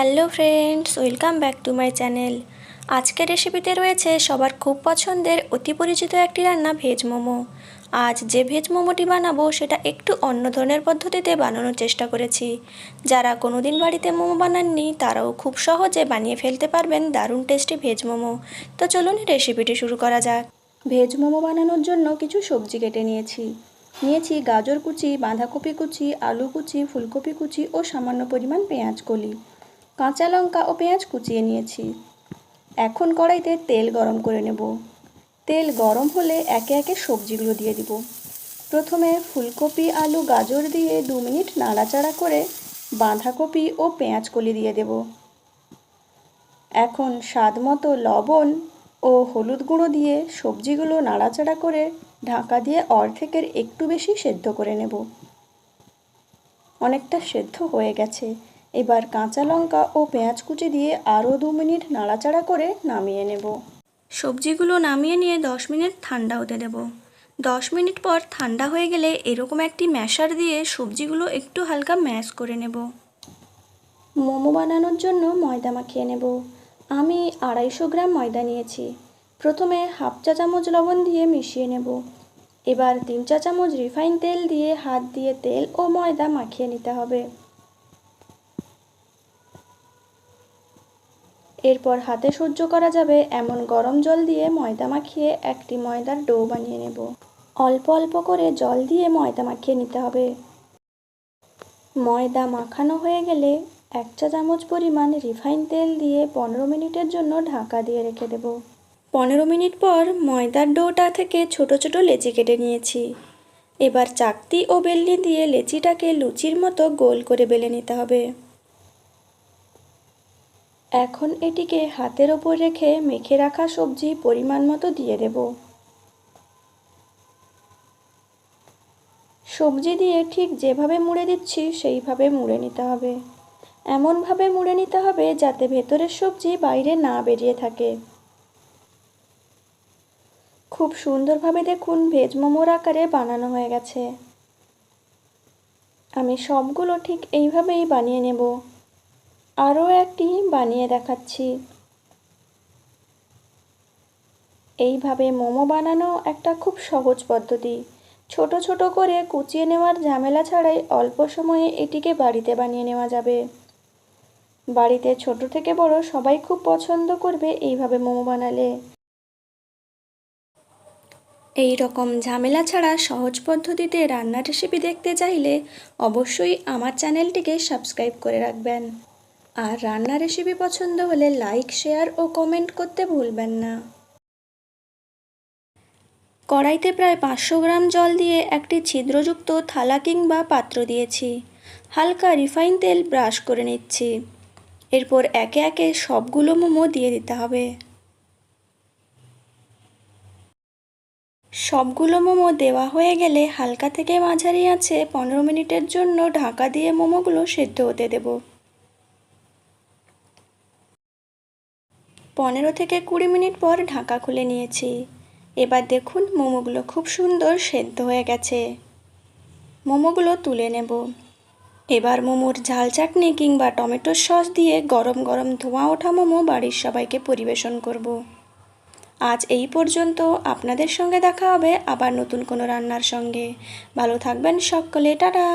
Hello friends, welcome back to my channel. আজকের রেসিপিতে রয়েছে সবার খুব পছন্দের, অতি পরিচিত একটি রান্না ভেজ মোমো। আজ যে ভেজ মোমোটি বানাবো, সেটা একটু অন্য ধরনের পদ্ধতিতে বানানোর চেষ্টা করেছি। যারা কোনোদিন বাড়িতে মোমো বানাননি, তারাও খুব সহজে বানিয়ে ফেলতে পারবেন দারুণ টেস্টি ভেজ মোমো। তো চলুন রেসিপিটি শুরু করা যাক। ভেজ মোমো বানানোর জন্য কিছু সবজি কেটে নিয়েছি। নিয়েছি গাজর কুচি, বাঁধাকপি কুচি, আলু কুচি, ফুলকপি কুচি ও সামান্য পরিমাণ পেঁয়াজ কলি। কাঁচা লঙ্কা ও পেঁয়াজ কুচিয়ে নিয়েছি। এখন কড়াইতে তেল গরম করে নেব। তেল গরম হলে একে একে সবজিগুলো দিয়ে দিব। প্রথমে ফুলকপি, আলু, গাজর দিয়ে দু মিনিট নাড়াচাড়া করে বাঁধাকপি ও পেঁয়াজ কলি দিয়ে দেব। এখন স্বাদ মতো লবণ ও হলুদ গুঁড়ো দিয়ে সবজিগুলো নাড়াচাড়া করে ঢাকা দিয়ে অর্ধেকের একটু বেশি সেদ্ধ করে নেব। অনেকটা সেদ্ধ হয়ে গেছে। এবার কাঁচা লঙ্কা ও পেঁয়াজ কুচি দিয়ে আরও দু মিনিট নাড়াচাড়া করে নামিয়ে নেব। সবজিগুলো নামিয়ে নিয়ে দশ মিনিট ঠান্ডা হতে দেব। দশ মিনিট পর ঠান্ডা হয়ে গেলে এরকম একটি ম্যাশার দিয়ে সবজিগুলো একটু হালকা ম্যাশ করে নেব। মোমো বানানোর জন্য ময়দা মাখিয়ে নেব। আমি আড়াইশো গ্রাম ময়দা নিয়েছি। প্রথমে হাফ চা চামচ লবণ দিয়ে মিশিয়ে নেব। এবার তিন চা চামচ রিফাইন তেল দিয়ে হাত দিয়ে তেল ও ময়দা মাখিয়ে নিতে হবে। এরপর হাতে সহ্য করা যাবে এমন গরম জল দিয়ে ময়দা মাখিয়ে একটি ময়দার ডো বানিয়ে নেব। অল্প অল্প করে জল দিয়ে ময়দা মাখিয়ে নিতে হবে। ময়দা মাখানো হয়ে গেলে এক চা চামচ পরিমাণ রিফাইন তেল দিয়ে পনেরো মিনিটের জন্য ঢাকা দিয়ে রেখে দেব। পনেরো মিনিট পর ময়দার ডোটা থেকে ছোট ছোট লেচি কেটে নিয়েছি। এবার চাকতি ও বেলনি দিয়ে লেচিটাকে লুচির মতো গোল করে বেলে নিতে হবে। এখন এটিকে হাতের ওপর রেখে মেখে রাখা সবজি পরিমাণ মতো দিয়ে দেব। সবজি দিয়ে ঠিক যেভাবে মুড়ে দিচ্ছি, সেইভাবে মুড়ে নিতে হবে। এমনভাবে মুড়ে নিতে হবে যাতে ভেতরের সবজি বাইরে না বেরিয়ে থাকে। খুব সুন্দরভাবে দেখুন ভেজ মোমোর আকারে বানানো হয়ে গেছে। আমি সবগুলো ঠিক এইভাবেই বানিয়ে নেব। আরও একটি বানিয়ে দেখাচ্ছি। এইভাবে মোমো বানানো একটা খুব সহজ পদ্ধতি। ছোট ছোট করে কুচিয়ে নেওয়ার ঝামেলা ছাড়াই অল্প সময়ে এটিকে বাড়িতে বানিয়ে নেওয়া যাবে। বাড়িতে ছোট থেকে বড় সবাই খুব পছন্দ করবে এইভাবে মোমো বানালে। এই রকম ঝামেলা ছাড়া সহজ পদ্ধতিতে রান্নার রেসিপি দেখতে চাইলে অবশ্যই আমার চ্যানেলটিকে সাবস্ক্রাইব করে রাখবেন। আর রান্না রেসিপি পছন্দ হলে লাইক শেয়ার ও কমেন্ট করতে ভুলবেন না। কড়াইতে প্রায় পাঁচশো গ্রাম জল দিয়ে একটি ছিদ্রযুক্ত থালা কিংবা পাত্র দিয়েছি। হালকা রিফাইন তেল ব্রাশ করে নিচ্ছি। এরপর একে একে সবগুলো মোমো দিয়ে দিতে হবে। সবগুলো মোমো দেওয়া হয়ে গেলে হালকা থেকে মাঝারি আছে পনেরো মিনিটের জন্য ঢাকা দিয়ে মোমোগুলো সেদ্ধ হতে দেব। পনেরো থেকে কুড়ি মিনিট পর ঢাকা খুলে নিয়েছি। এবার দেখুন মোমোগুলো খুব সুন্দর সেদ্ধ হয়ে গেছে। মোমোগুলো তুলে নেব। এবার মোমোর ঝাল চাটনি কিংবা টমেটোর সস দিয়ে গরম গরম ধোঁয়া ওঠা মোমো বাড়ির সবাইকে পরিবেশন করব। আজ এই পর্যন্ত আপনাদের সঙ্গে দেখা হবে আবার নতুন কোনো রান্নার সঙ্গে। ভালো থাকবেন সকলে, টাটা!